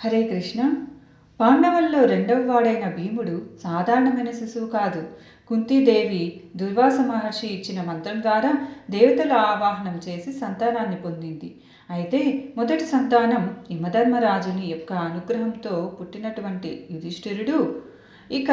హరే కృష్ణ. పాండవుల్లో రెండవ వాడైన భీముడు సాధారణమైన శిశువు కాదు. కుంతీదేవి దుర్వాస మహర్షి ఇచ్చిన మంత్రం ద్వారా దేవతల ఆవాహనం చేసి సంతానాన్ని పొందింది. అయితే మొదటి సంతానం యమధర్మరాజుని యొక్క అనుగ్రహంతో పుట్టినటువంటి యుధిష్ఠిరుడు. ఇక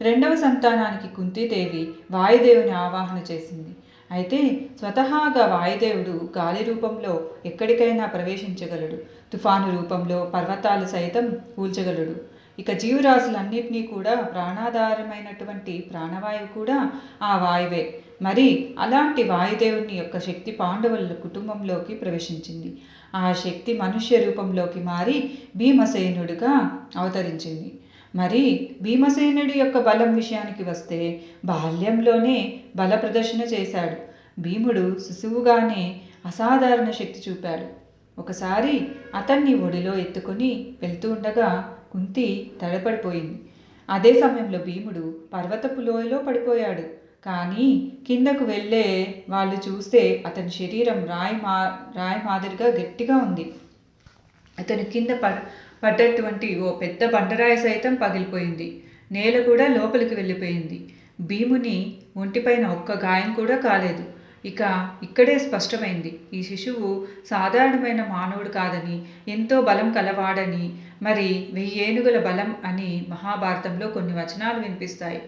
రెండవ సంతానానికి కుంతీదేవి వాయుదేవుని ఆవాహన చేసింది. అయితే స్వతహాగా వాయుదేవుడు గాలి రూపంలో ఎక్కడికైనా ప్రవేశించగలడు. తుఫాను రూపంలో పర్వతాలు సైతం కూల్చగలడు. ఇక జీవరాశులన్నింటినీ కూడా ప్రాణాధారమైనటువంటి ప్రాణవాయువు కూడా ఆ వాయువే. మరి అలాంటి వాయుదేవుని యొక్క శక్తి పాండవుల కుటుంబంలోకి ప్రవేశించింది. ఆ శక్తి మనుష్య రూపంలోకి మారి భీమసేనుడిగా అవతరించింది. మరి భీమసేనుడి యొక్క బలం విషయానికి వస్తే బాల్యంలోనే బల ప్రదర్శన చేశాడు. భీముడు శిశువుగానే అసాధారణ శక్తి చూపాడు. ఒకసారి అతన్ని ఒడిలో ఎత్తుకొని వెళ్తూ ఉండగా కుంతి తడపడిపోయింది. అదే సమయంలో భీముడు పర్వతపు లోయలో పడిపోయాడు. కానీ కిందకు వెళ్ళే వాళ్ళు చూస్తే అతని శరీరం రాయి మా రాయి మాదిరిగా గట్టిగా ఉంది. అతను కింద ప పడ్డటువంటి ఓ పెద్ద బండరాయి సైతం పగిలిపోయింది. నేల కూడా లోపలికి వెళ్ళిపోయింది. భీముని ఒంటిపైన ఒక్క గాయం కూడా కాలేదు. ఇక ఇక్కడే స్పష్టమైంది. ఈ శిశువు సాధారణమైన మానవుడు కాదని ఎంతో బలం కలవాడని మరి వెయ్యి ఏనుగుల బలం అని మహాభారతంలో కొన్ని వచనాలు వినిపిస్తాయి.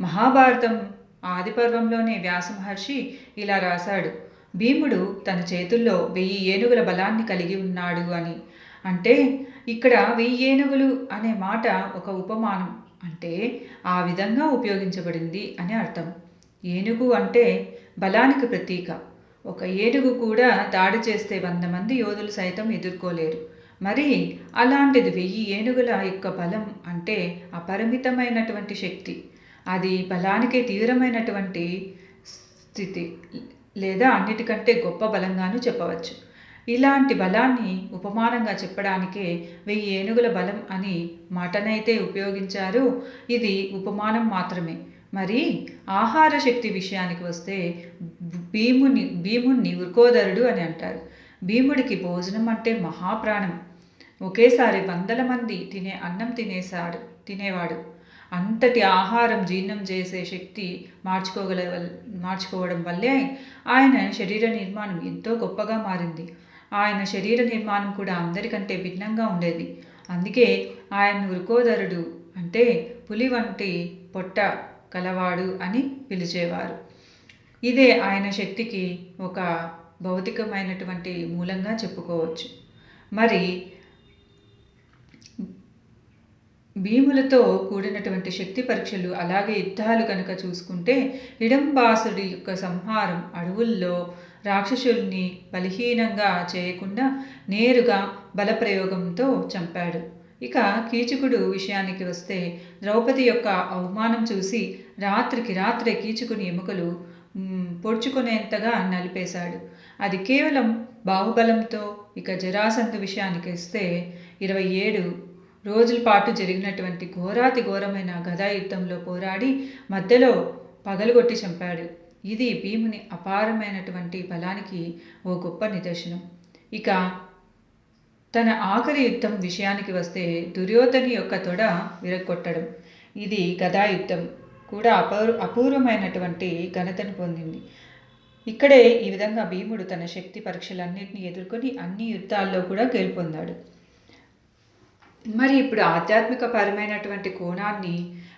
మహాభారతం ఆదిపర్వంలోనే వ్యాస మహర్షి ఇలా రాశాడు. భీముడు తన చేతుల్లో వెయ్యి ఏనుగుల బలాన్ని కలిగి ఉన్నాడు అని. అంటే ఇక్కడ వెయ్యి ఏనుగులు అనే మాట ఒక ఉపమానం. అంటే ఆ విధంగా ఉపయోగించబడింది అని అర్థం. ఏనుగు అంటే బలానికి ప్రతీక. ఒక ఏనుగు కూడా దాడి చేస్తే వంద మంది యోధులు సైతం ఎదుర్కోలేరు. మరి అలాంటిది వెయ్యి ఏనుగుల యొక్క బలం అంటే అపరిమితమైనటువంటి శక్తి. అది బలానికి తీవ్రమైనటువంటి స్థితి లేదా అన్నిటికంటే గొప్ప బలంగాను చెప్పవచ్చు. ఇలాంటి బలాన్ని ఉపమానంగా చెప్పడానికే వెయ్యి ఏనుగుల బలం అని మాటనైతే ఉపయోగించారు. ఇది ఉపమానం మాత్రమే. మరి ఆహార శక్తి విషయానికి వస్తే భీముని భీముణ్ణి వృకోదరుడు అని అంటారు. భీముడికి భోజనం అంటే మహాప్రాణం. ఒకేసారి వందల మంది తినే అన్నం తినేశాడు తినేవాడు. అంతటి ఆహారం జీర్ణం చేసే శక్తి మార్చుకోగల మార్చుకోవడం వల్లే ఆయన శరీర నిర్మాణం ఎంతో గొప్పగా మారింది. ఆయన శరీర నిర్మాణం కూడా అందరికంటే భిన్నంగా ఉండేది. అందుకే ఆయన వృకోదరుడు అంటే పులి వంటి పొట్ట కలవాడు అని పిలిచేవారు. ఇదే ఆయన శక్తికి ఒక భౌతికమైనటువంటి మూలంగా చెప్పుకోవచ్చు. మరి భీములతో కూడినటువంటి శక్తి పరీక్షలు అలాగే యుద్ధాలు కనుక చూసుకుంటే హిడంబాసుడి యొక్క సంహారం అడవుల్లో రాక్షసుల్ని బలహీనంగా చేయకుండా నేరుగా బలప్రయోగంతో చంపాడు. ఇక కీచకుడు విషయానికి వస్తే ద్రౌపది యొక్క అవమానం చూసి రాత్రికి రాత్రే కీచుకుని ఎముకలు పొడుచుకునేంతగా నలిపేశాడు. అది కేవలం బాహుబలంతో ఇక జరాసంధ విషయానికి వస్తే ఇరవై ఏడు రోజుల పాటు జరిగినటువంటి ఘోరాతి ఘోరమైన గదా యుద్ధంలో పోరాడి మధ్యలో పగలగొట్టి చంపాడు. ఇది భీముని అపారమైనటువంటి బలానికి ఓ గొప్ప నిదర్శనం. ఇక తన ఆఖరి యుద్ధం విషయానికి వస్తే దుర్యోధని యొక్క తొడ విరగొట్టడం ఇది గదాయుద్ధం కూడా అపూర్ అపూర్వమైనటువంటి ఘనతను పొందింది. ఇక్కడే ఈ విధంగా భీముడు తన శక్తి పరీక్షలన్నింటినీ ఎదుర్కొని అన్ని యుద్ధాల్లో కూడా గెలుపొందాడు. మరి ఇప్పుడు ఆధ్యాత్మిక పరమైనటువంటి కోణాన్ని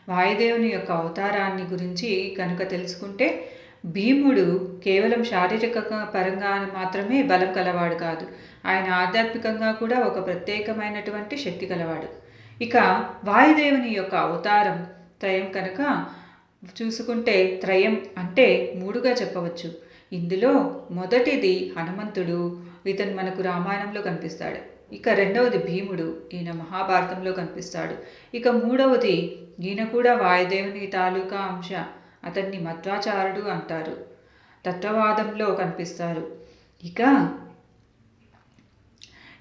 వాయుదేవుని యొక్క అవతారాన్ని గురించి కనుక తెలుసుకుంటే భీముడు కేవలం శారీరక పరంగా మాత్రమే బలం కలవాడు కాదు. ఆయన ఆధ్యాత్మికంగా కూడా ఒక ప్రత్యేకమైనటువంటి శక్తి కలవాడు. ఇక వాయుదేవుని యొక్క అవతారం త్రయం కనుక చూసుకుంటే త్రయం అంటే మూడుగా చెప్పవచ్చు. ఇందులో మొదటిది హనుమంతుడు ఇతను మనకు రామాయణంలో కనిపిస్తాడు. ఇక రెండవది భీముడు ఈయన మహాభారతంలో కనిపిస్తాడు. ఇక మూడవది ఈయన కూడా వాయుదేవుని తాలూకా అంశ. అతన్ని మధ్వాచారుడు అంటారు. తత్వవాదంలో కనిపిస్తారు. ఇక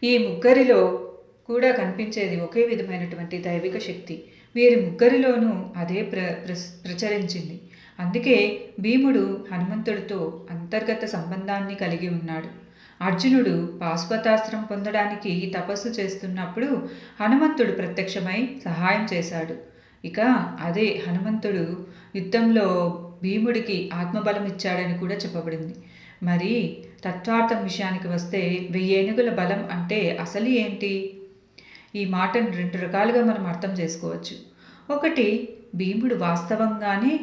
ఈ ముగ్గురిలో కూడా కనిపించేది ఒకే విధమైనటువంటి దైవిక శక్తి. వీరి ముగ్గురిలోనూ అదే ప్ర ప్రచరించింది. అందుకే భీముడు హనుమంతుడితో అంతర్గత సంబంధాన్ని కలిగి ఉన్నాడు. అర్జునుడు పాశ్వతాస్త్రం పొందడానికి తపస్సు చేస్తున్నప్పుడు హనుమంతుడు ప్రత్యక్షమై సహాయం చేశాడు. ఇక అదే హనుమంతుడు యుద్ధంలో భీముడికి ఆత్మబలం ఇచ్చాడని కూడా చెప్పబడింది. మరి తత్వార్థం విషయానికి వస్తే వెయ్యేనుగుల బలం అంటే అసలు ఏంటి? ఈ మాటను రెండు రకాలుగా మనం అర్థం చేసుకోవచ్చు. ఒకటి భీముడు వాస్తవంగానే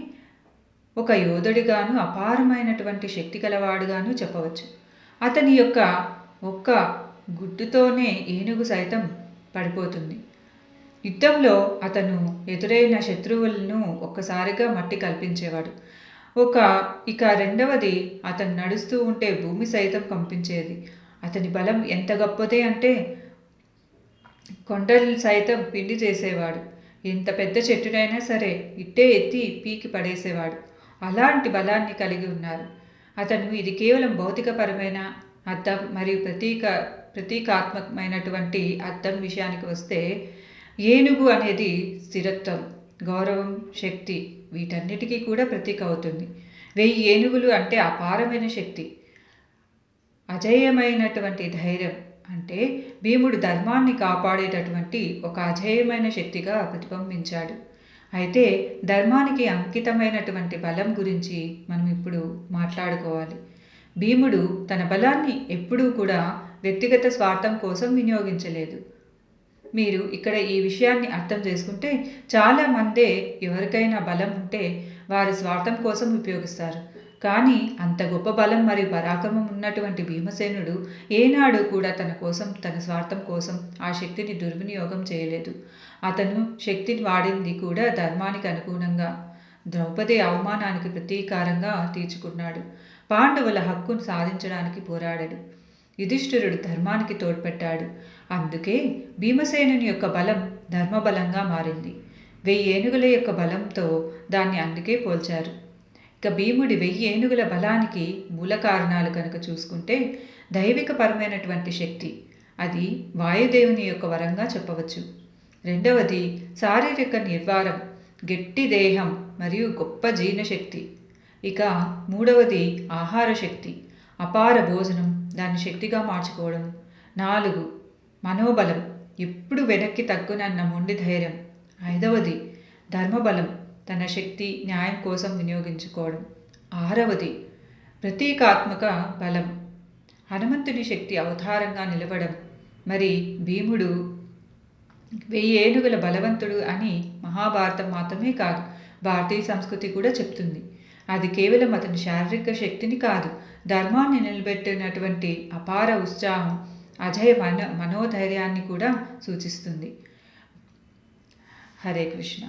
ఒక యోధుడిగాను అపారమైనటువంటి శక్తి గలవాడుగాను చెప్పవచ్చు. అతని యొక్క ఒక్క గుడ్డుతోనే ఏనుగు సైతం పడిపోతుంది. యుద్ధంలో అతను ఎదురైన శత్రువులను ఒక్కసారిగా మట్టి కల్పించేవాడు. ఒక ఇక రెండవది అతను నడుస్తూ ఉంటే భూమి సైతం కంపించేది. అతని బలం ఎంత గొప్పదే అంటే కొండలు సైతం పిండి చేసేవాడు. ఎంత పెద్ద చెట్టునైనా సరే ఇట్టే ఎత్తి పీకి పడేసేవాడు. అలాంటి బలాన్ని కలిగి ఉన్నారు. అతను ఇది కేవలం భౌతికపరమైన అర్థం మరియు ప్రతీక ప్రతీకాత్మకమైనటువంటి అర్థం విషయానికి వస్తే ఏనుగు అనేది స్థిరత్వం గౌరవం శక్తి వీటన్నిటికీ కూడా ప్రతీక అవుతుంది. వెయ్యి ఏనుగులు అంటే అపారమైన శక్తి. అజేయమైనటువంటి ధైర్యం అంటే భీముడు ధర్మాన్ని కాపాడేటటువంటి ఒక అజేయమైన శక్తిగా ప్రతిబింబించాడు. అయితే ధర్మానికి అంకితమైనటువంటి బలం గురించి మనం ఇప్పుడు మాట్లాడుకోవాలి. భీముడు తన బలాన్ని ఎప్పుడూ కూడా వ్యక్తిగత స్వార్థం కోసం వినియోగించలేదు. మీరు ఇక్కడ ఈ విషయాన్ని అర్థం చేసుకుంటే చాలా మందే ఎవరికైనా బలం ఉంటే వారి స్వార్థం కోసం ఉపయోగిస్తారు. కానీ అంత గొప్ప బలం మరియు పరాక్రమం ఉన్నటువంటి భీమసేనుడు ఏనాడు కూడా తన కోసం తన స్వార్థం కోసం ఆ శక్తిని దుర్వినియోగం చేయలేదు. అతను శక్తిని వాడింది కూడా ధర్మానికి అనుగుణంగా ద్రౌపది అవమానానికి ప్రతీకారంగా తీర్చుకున్నాడు. పాండవుల హక్కును సాధించడానికి పోరాడాడు. యుధిష్ఠిరుడు ధర్మానికి తోడ్పెట్టాడు. అందుకే భీమసేనుని యొక్క బలం ధర్మబలంగా మారింది. వెయ్యి ఏనుగుల యొక్క బలంతో దాన్ని అందుకే పోల్చారు. ఇక భీముడి వెయ్యి ఏనుగుల బలానికి మూల కారణాలు కనుక చూసుకుంటే దైవికపరమైనటువంటి శక్తి అది వాయుదేవుని యొక్క వరంగా చెప్పవచ్చు. రెండవది శారీరక నిర్వారం గట్టి దేహం మరియు గొప్ప జీర్ణశక్తి. ఇక మూడవది ఆహార శక్తి అపార భోజనం దాన్ని శక్తిగా మార్చుకోవడం. నాలుగు మనోబలం. ఎప్పుడు వెనక్కి తగ్గునన్న మొండి ధైర్యం. ఐదవది ధర్మబలం. తన శక్తి న్యాయం కోసం వినియోగించుకోవడం. ఆరవది ప్రతీకాత్మక బలం. హనుమంతుని శక్తి అవతారంగా నిలవడం. మరి భీముడు వెయ్యి ఏనుగుల బలవంతుడు అని మహాభారతం మాత్రమే కాదు భారతీయ సంస్కృతి కూడా చెప్తుంది. అది కేవలం అతని శారీరక శక్తిని కాదు ధర్మాన్ని నిలబెట్టినటువంటి అపార ఉత్సాహం అజయ మన మనోధైర్యాన్ని కూడా సూచిస్తుంది. హరే కృష్ణ.